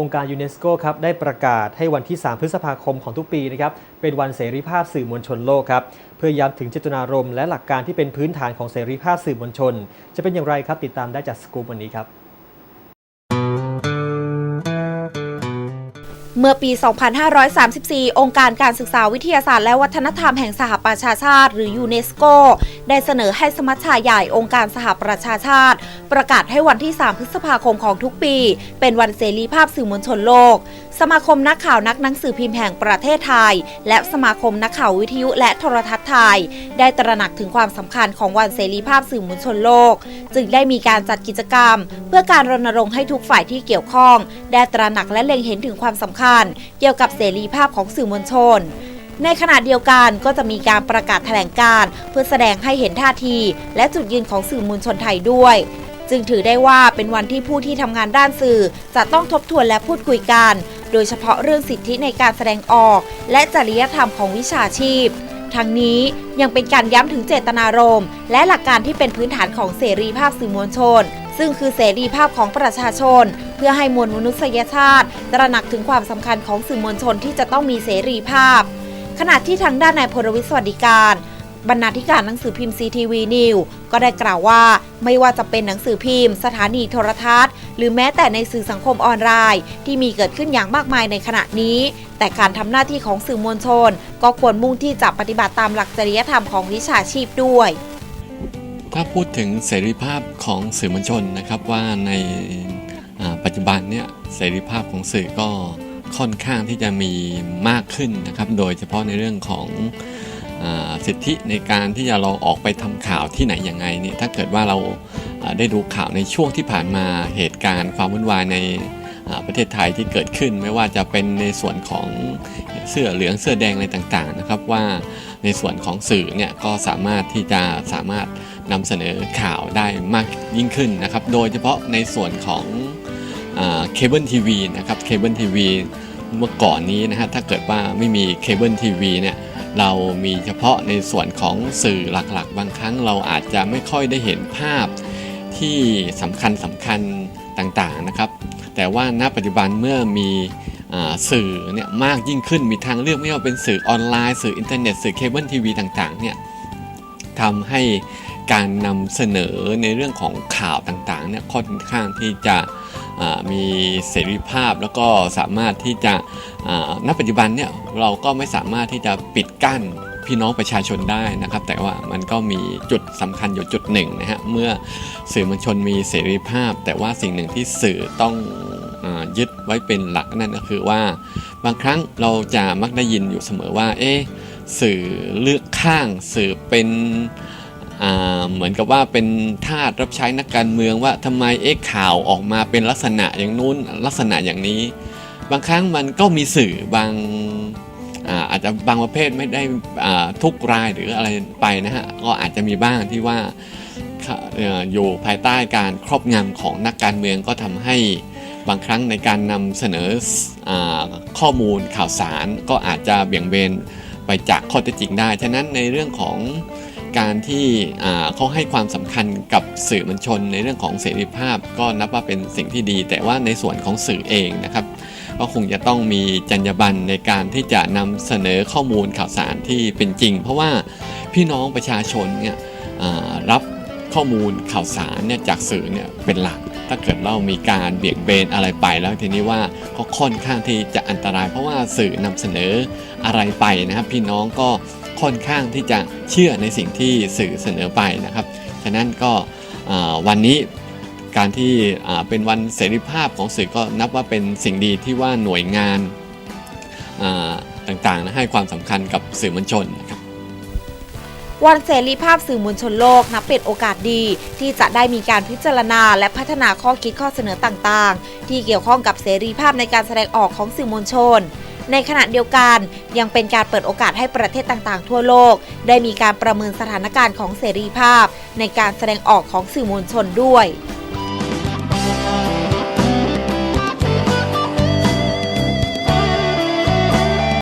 องค์การยูเนสโกครับได้ประกาศให้วันที่ 3 พฤษภาคมของทุกปีนะครับเป็นวันเสรีภาพสื่อมวลชนโลกครับเพื่อย้ำถึงเจตนารมณ์และหลักการที่เป็นพื้นฐานของเสรีภาพสื่อมวลชน จะเป็นอย่างไรครับติดตามได้จากสกู๊ปวันนี้ครับ เมื่อปี 2534 องค์การการศึกษาวิทยาศาสตร์และวัฒนธรรมแห่งสหประชาชาติ หรือยูเนสโก ได้เสนอให้สมัชชาใหญ่องค์การสหประชาชาติ ประกาศให้วันที่ 3 พฤษภาคมของทุกปี เป็นวันเสรีภาพสื่อมวลชนโลกสมาคมนักข่าวนักหนังสือพิมพ์แห่งประเทศไทย และสมาคมนักข่าววิทยุและโทรทัศน์ไทย ได้ตระหนักถึงความสำคัญของวันเสรีภาพสื่อมวลชนโลก จึงได้มีการจัดกิจกรรม เพื่อการรณรงค์ให้ทุกฝ่ายที่เกี่ยวข้อง ได้ตระหนักและเล็งเห็นถึงความสำคัญ เกี่ยวกับเสรีภาพของสื่อมวลชนในขณะเดียวกันก็จะมีการประกาศแถลงการเพื่อแสดงให้เห็นท่าที และจุดยืนของสื่อมวลชนไทยด้วย จึงถือได้ว่าเป็นวันที่ผู้ที่ทำงานด้านสื่อ จะต้องทบทวนและพูดคุยกัน โดยเฉพาะเรื่องสิทธิในการแสดงออก และจริยธรรมของวิชาชีพ ทั้งนี้ยังเป็นการย้ำถึงเจตนารมณ์ และหลักการที่เป็นพื้นฐานของเสรีภาพสื่อมวลชน ซึ่งคือเสรีภาพของประชาชน เพื่อให้มวลมนุษยชาติ ตระหนักถึงความสำคัญของสื่อมวลชนที่จะต้องมีเสรีภาพ ขณะที่ทางด้านนายพลวิทย์สวัสดิการบรรณาธิการหนังสือพิมพ์ CTV News ก็ได้กล่าวว่า ไม่ว่าจะเป็นหนังสือพิมพ์ สถานีโทรทัศน์ หรือแม้แต่ในสื่อสังคมออนไลน์ ที่มีเกิดขึ้นอย่างมากมายในขณะนี้ แต่การทำหน้าที่ของสื่อมวลชน ก็ควรมุ่งที่จะปฏิบัติตามหลักจริยธรรมของวิชาชีพด้วยถ้าพูดถึงเสรีภาพของสื่อมวลชนนะครับว่าในปัจจุบันเนี่ยเสรีภาพของสื่อก็ค่อนข้างที่จะมีมากขึ้นนะครับ โดยเฉพาะในเรื่องของอสิทธิในการที่จะเราออกไปทำข่าวที่ไหนยังไงเนี่ยถ้าเกิดว่าเรา ได้ดูข่าวในช่วงที่ผ่านมาเหตุการณ์ความวุ่นวายในประเทศไทยที่เกิดขึ้นไม่ว่าจะเป็นในส่วนของเสื้อเหลืองเสื้อแดงอะไรต่างๆนะครับว่าในส่วนของสื่อเนี่ยก็สามารถที่จะสามารถนำเสนอข่าวได้มากยิ่งขึ้นนะครับโดยเฉพาะในส่วนของเคเบิลทีวีนะครับเคเบิลทีวีเมื่อก่อนนี้นะฮะถ้าเกิดว่าไม่มีเคเบิลทีวีเนี่ยเรามีเฉพาะในส่วนของสื่อหลักๆ บางครั้งเราอาจจะไม่ค่อยได้เห็นภาพ ที่สำคัญสำคัญต่างๆนะครับ แต่ว่าณปัจจุบันเมื่อมีอสื่อเนี่ยมากยิ่งขึ้นมีทางเลือกไม่ว่าเป็นสื่อออนไลน์ สื่ออินเทอร์เน็ต สื่อเคเบิลทีวีต่างๆเนี่ยทำให้การนำเสนอในเรื่องของข่าวต่างๆเนี่ยค่อนข้างที่จะมีเสรีภาพแล้วก็สามารถที่จะณปัจจุบันเนี่ยเราก็ไม่สามารถที่จะปิดกั้น พี่น้องประชาชนได้นะครับ แต่ว่ามันก็มีจุดสำคัญอยู่จุดหนึ่งนะฮะเมื่อสื่อมวลชนมีเสรีภาพ แต่ว่าสิ่งหนึ่งที่สื่อต้องอยึดไว้เป็นหลักนั่นก็คือว่า บางครั้งเราจะมักได้ยินอยู่เสมอว่า เอ๊สื่อเลือกข้างสื่อเป็นเหมือนกับว่าเป็นทาสรับใช้นักการเมืองว่าทำไมเอ๊ข่าวออกมาเป็นลักษณะอย่างนู้นลักษณะอย่างนี้ บางครั้งมันก็มีสื่อบาง อาจจะบางประเภทไม่ได้ทุกรายหรืออะไรไปนะฮะก็อาจจะมีบ้างที่ว่าอยู่ภายใต้การครอบงำของนักการเมืองก็ทำให้บางครั้งในการนำเสนออข้อมูลข่าวสารก็อาจจะเบี่ยงเบนไปจากข้อเท็จจริงได้ ฉะนั้นในเรื่องของการที่เขาให้ความสำคัญกับสื่อมวลชนในเรื่องของเสรีภาพ ก็นับว่าเป็นสิ่งที่ดี แต่ว่าในส่วนของสื่อเองนะครับ ก็คงจะต้องมีจรรยาบรรณในการที่จะนำเสนอข้อมูลข่าวสารที่เป็นจริง เพราะว่าพี่น้องประชาชนเนี่ยรับข้อมูลข่าวสารเนี่ยจากสื่อเนี่ยเป็นหลัก ถ้าเกิดเรามีการเบี่ยงเบนอะไรไปแล้วทีนี้ว่าก็ค่อนข้างที่จะอันตราย เพราะว่าสื่อนำเสนออะไรไปนะครับ พี่น้องก็ค่อนข้างที่จะเชื่อในสิ่งที่สื่อเสนอไปนะครับ ฉะนั้นก็วันนี้ การที่เป็นวันเสรีภาพของสื่อก็นับว่าเป็นสิ่งดีที่ว่าหน่วยงานต่างๆนะให้ความสำคัญกับสื่อมวลชนนะครับวันเสรีภาพสื่อมวลชนโลกนับเป็นโอกาสดีที่จะได้มีการพิจารณาและพัฒนาข้อคิดข้อเสนอต่างๆ ที่เกี่ยวข้องกับเสรีภาพในการแสดงออกของสื่อมวลชน ในขณะเดียวกันยังเป็นการเปิดโอกาสให้ประเทศต่างๆ ทั่วโลก ได้มีการประเมินสถานการณ์ของเสรีภาพ ในการแสดงออกของสื่อมวลชนด้วย